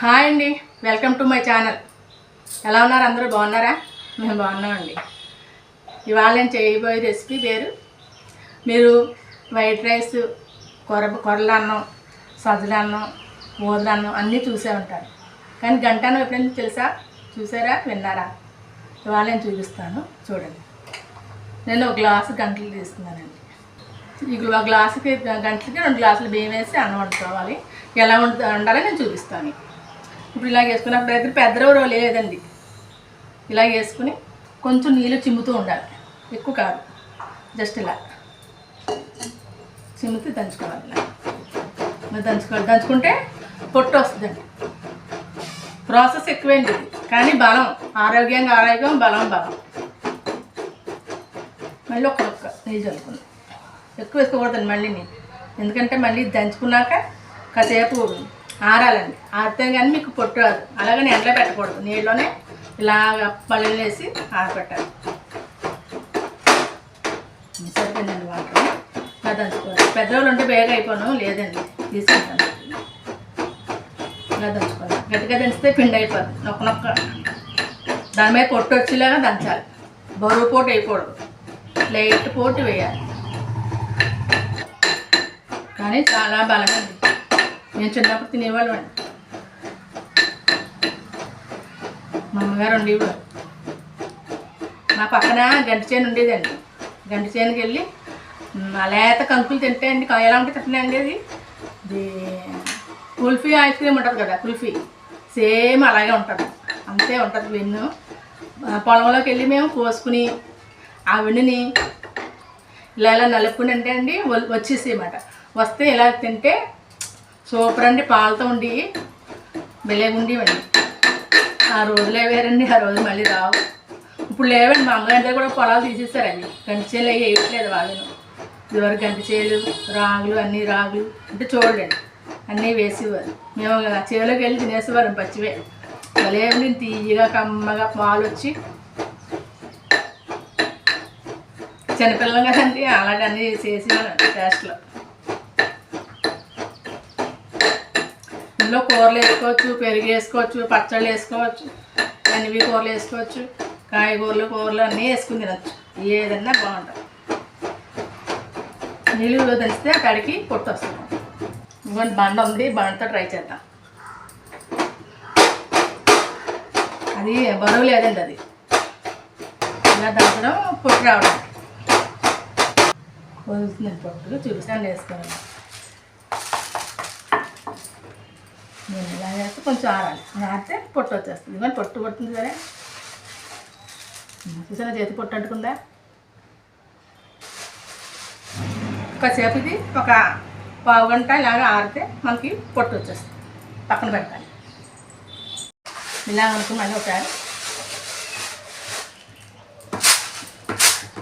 Hi అండి. Welcome to my channel. ఎలా ఉన్నారు అందరూ? బాగున్నారా? మేము బాగున్నామండి. ఇవాళ నేను చేయబోయే రెసిపీ పేరు మీరు వైట్ రైస్ కొర కొరల అన్నం సజ్జల అన్నం అన్నం అన్నీ చూసే ఉంటారు. కానీ గంటను ఎప్పుడైనా తెలుసా? చూసారా? విన్నారా? ఇవాళ నేను చూపిస్తాను. చూడండి. నేను ఒక గ్లాసు గంటలు తీసుకున్నానండి. ఈ గ్లాసుకి గంటలకి రెండు గ్లాసులు బియ్యం వేసి అన్నం వండుకోవాలి. ఎలా వండు వండాలో నేను చూపిస్తాను. ఇప్పుడు ఇలా వేసుకున్నప్పుడు దగ్గర పెద్ద లేదండి. ఇలా వేసుకుని కొంచెం నీళ్ళు చిమ్ముతూ ఉండాలి. ఎక్కువ కాదు. జస్ట్ ఇలా. చిమ్ముతూ దంచుకోవాలి ఇలా. దంచుకోవాలి దంచుకుంటే పొట్టు వస్తుందండి. ప్రాసెస్ ఎక్కువైంది. కానీ బలం ఆరోగ్యంగా ఆరోగ్యం బలం బలం. మళ్ళీ ఒక ఒక్క నెయ్యి చల్లుకుందాం. ఎక్కువ వేసుకోకూడదండి మళ్ళీ నేను. ఎందుకంటే మళ్ళీ దంచుకున్నాక కాసేపు ఆరాలండి. ఆరితే కానీ మీకు పొట్టు రాదు. అలాగని ఎండలో పెట్టకూడదు. నీళ్ళలోనే ఇలాగ పళ్ళేసి వేసి ఆరబెట్టాలి సరిపోయిందండి వాటర్. ఇలా దంచుకోవాలి. పెద్దవాళ్ళు ఉంటే బేగా అయిపోను లేదండి. తీసుకుంటాను. ఇలా దంచుకోవాలి. గట్టిగా దంచితే పిండి అయిపోదు. నొక్క నొక్క. దాని మీద పొట్టు వచ్చేలాగా దంచాలి. బరువు పోటు వేయకూడదు. లైట్ పోటు వేయాలి. కానీ చాలా బలమైంది నేను చిన్నప్పుడు తినేవాళ్ళం. అండి మా అమ్మగారు ఉండేవారు. మా పక్కన గంట చేను ఉండేదండి. గంట చేనుకి వెళ్ళి లేత కంకులు తింటే అండి ఎలా ఉంటే తింటున్నాయండి అది. కుల్ఫీ ఐస్ క్రీమ్ ఉంటుంది కదా కుల్ఫీ. సేమ్ అలాగే ఉంటుంది. అంతే ఉంటుంది వెన్ను. పొలంలోకి వెళ్ళి మేము కోసుకుని ఆ వెన్నుని ఇలా ఇలా నలుపుకుని అంటే అండి వచ్చేసేయమాట. వస్తే ఇలా తింటే సూపర్ అండి పాలతో ఉండి. భలే ఉండేవండి. ఆ రోజు వేరండి ఆ రోజు మళ్ళీ రావు. ఇప్పుడు లేవండి మా అమ్మగారి కూడా పొలాలు తీసేసారండి గంటి చేలు అవి వేయట్లేదు వాళ్ళను. ఇదివరకు గంటి చేలు రాగులు అన్నీ రాగులు అంటే చూడండి అన్నీ వేసేవారు. మేము చేలోకి వెళ్ళి తినేసేవారు పచ్చివే. భలే తీయగా కమ్మగా పాలు వచ్చి. చిన్నపిల్లలు కదండి అలాంటి అన్నీ చేసేవారు టేస్ట్లో అందులో కూరలు వేసుకోవచ్చు పెరుగు వేసుకోవచ్చు పచ్చళ్ళు వేసుకోవచ్చు అన్నివి కూరలు వేసుకోవచ్చు కాయగూరలు కూరలు అన్నీ వేసుకుని తినచ్చు. ఏదన్నా బాగుంటుంది. నీళ్ళు దంచితే అక్కడికి పొట్టు వస్తుంది. ఇంకొంచెం బండ ఉంది బండతో ట్రై చేద్దాం. అది బరువు లేదండి అది. ఇలా దంచడం పొట్టు రావడం వదులుతుంది పొట్టు చూపిస్తాను వేసుకోవాలి. నేను ఇలా చేస్తే కొంచెం ఆరాలి. ఆరితే పొట్టు వచ్చేస్తుంది. కానీ పొట్టు పడుతుంది సరే చూసారా చేతి పొట్టు అంటుకుందా? ఒకసేపు ఇది ఒక పావు గంట ఇలాగ ఆరితే మనకి పొట్టు వచ్చేస్తుంది. పక్కన పెట్టాలి. ఇలా అనుకుని మళ్ళీ ఒకసారి.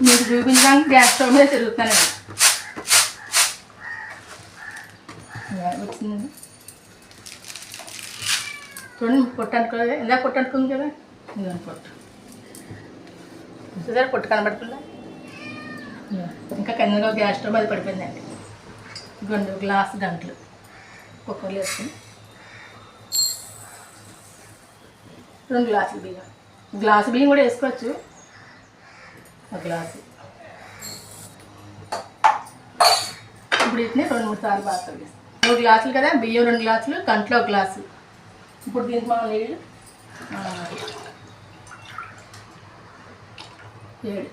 మీకు చూపించడానికి గ్యాస్ స్టవ్ మీద తిరుగుతానండి వచ్చిందండి. చూడండి పొట్టు అనుకో ఇందాక కదా? ఇదిగోండి పొట్టు. చూసారా పొట్టు కనబడుతుందా? ఇంకా కిందగా గ్యాస్ స్టవ్ అది పడిపోయిందండి. ఇదిగోండి గ్లాస్ గంటలు. కుక్కర్లు వేసుకుని. రెండు గ్లాసులు బియ్యం. గ్లాసు బియ్యం కూడా వేసుకోవచ్చు. ఒక గ్లాసు. ఇప్పుడు వీటిని రెండు మూడు సార్లు బాగా కలిగిస్తాం మూడు గ్లాసులు కదా? బియ్యం రెండు గ్లాసులు గంటలో ఒక గ్లాసు. ఇప్పుడు దీనికి మనం నీళ్ళు ఏడు.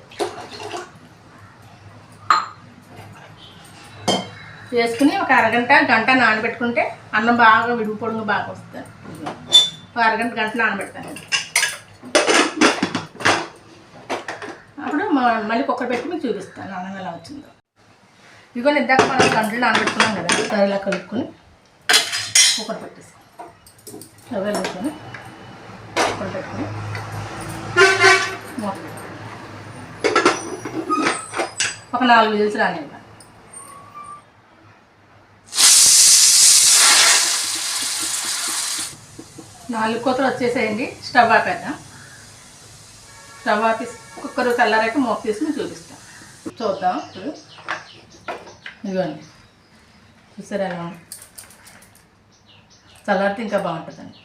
వేసుకుని ఒక అరగంట గంట నానబెట్టుకుంటే అన్నం బాగా విడుగు పొడుగు బాగా వస్తుంది. ఒక అరగంట గంట నానబెడతాను. అప్పుడు మ- మళ్ళీ కుక్కర్ పెట్టి మీకు చూపిస్తాను అన్నం ఎలా వచ్చిందో. ఇదిగో ఇందాక మనం గంటలు నానబెట్టుకున్నాం కదా సరే ఇలా కలుపుకొని కుక్కర్ పెట్టేస్తాం స్టవ్ వెలుగుకొని పెట్టుకొని ఒక నాలుగు విజిల్స్ రానివ్వాలి నాలుగు కూతలు వచ్చేసేయండి. స్టవ్ ఆపేద్దాం. స్టవ్ ఆపేసి కుక్కర్ చల్లారాక తీసి మేము చూపిస్తాం. చూద్దాం ఇప్పుడు. ఇదిగోండి. చూసారా ఎలా ఉంది? చల్లారితే ఇంకా బాగుంటుందండి.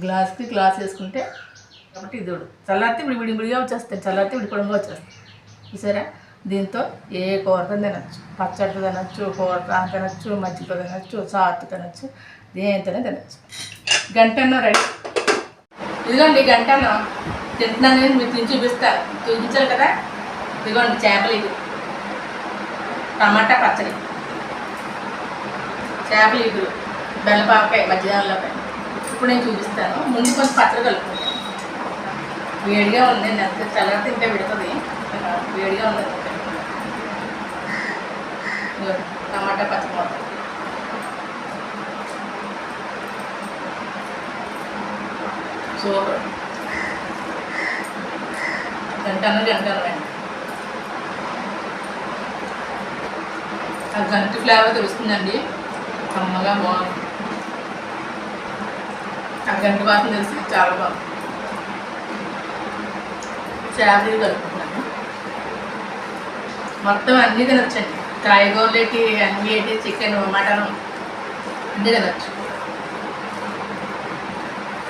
గ్లాస్కి గ్లాస్ వేసుకుంటే కాబట్టి ఇది ఉడు చల్లారితే విడి విడి విడిగా వచ్చేస్తాయి. చల్లారితే విడిపడంగా వచ్చేస్తాయి. చూసారా దీంతో ఏ కూరతో తినచ్చు. పచ్చడి తినచ్చు కూర తినచ్చు మజ్జిగతో తినచ్చు సాత్ తినచ్చు దేనితోనే తినచ్చు. గంటన్న రెడీ? ఇదిగోండి గంటన్న తింటున్నాను నేను మీకు తిని చూపిస్తాను. చూపించాలి కదా? ఇదిగోండి చేపలు ఇది టమాటా పచ్చడి. చేపలు ఇగురు బెల్లపాపకాయ మధ్యాహ్నంలోకాయ ఇప్పుడు నేను చూపిస్తాను. ముందు కొంచెం పచ్చడి కలుపుకుంటాను వేడిగా ఉంది ఎంత చల్లగా తింటే విడుతుంది. వేడిగా ఉంది. టమాటా పచ్చడి సూపర్. గంటను గంటను అండి ఆ గంటి ఫ్లేవర్ తెలుస్తుందండి. కమ్మగా బాగుంది. ఆ గంటి వాసన తెలిసి చాలా బాగుంది. చేపలు కలుపుకున్నాను మొత్తం అన్నీ తినొచ్చండి. కాయగూరలేటి అన్నీ ఏంటి చికెన్ మటన్ అన్నీ తినొచ్చు.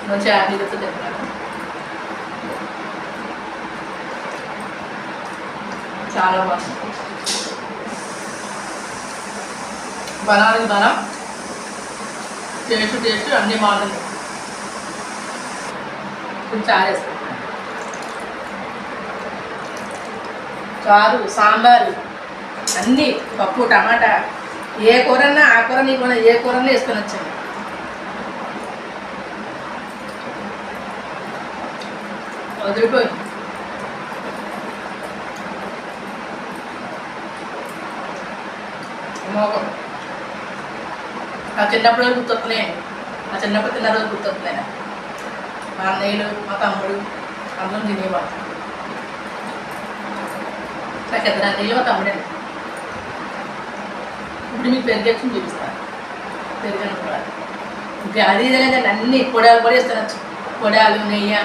నువ్వు చేపలు చాలా బాగుంది. బలానికి బలం టేస్ట్ టేస్ట్ అన్నీ బాగుంటుంది ఇప్పుడు చారు వేస్తాం చారు సాంబారు అన్నీ పప్పు టమాటా. ఏ కూరన్నా ఆ కూర నీ ఏ కూరన్నా వేసుకొని వచ్చాను వదిలిపోయింది మోగం ఆ చిన్నప్పుడు రోజు గుర్తొస్తున్నాయి. ఆ చిన్నప్పుడు తిన్న రోజు గుర్తొస్తున్నాయి. మా అన్నయ్యలు మా తమ్ముడు అందరం తినేవాడు నాకు ఇద్దరు అన్నయ్యలు మా తమ్ముడే ఇప్పుడు మీకు పెరిగేసి చూపిస్తాను పెరిగాను కూడా వ్యాధి అది ఇది లేదండి అన్ని పొడాలు కూడా ఇస్తాను పొడాలు నెయ్యి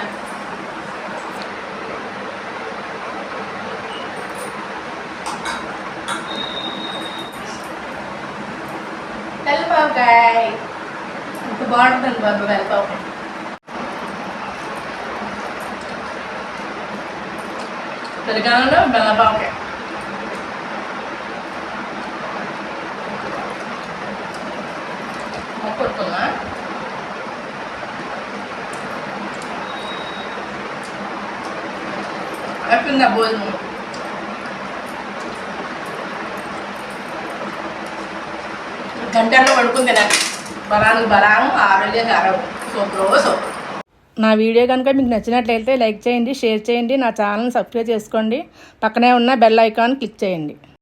వెల్పాకాయ ఇంత బాగుంటుందండి బాబు వెల్పాకాయ పెరగాలలో బెల్లపాకాయ మొక్కుతున్నా అయిపోయిందా భోజనం గంటల్లో పడుకుంది తినాలి బలానికి బలాము ఆరోగ్యానికి ఆరోగ్యం సూపర్ సూపర్ నా వీడియో కనుక మీకు నచ్చినట్లయితే లైక్ చేయండి షేర్ చేయండి నా ఛానల్ సబ్స్క్రైబ్ చేసుకోండి. పక్కనే ఉన్న బెల్ ఐకాన్ క్లిక్ చేయండి.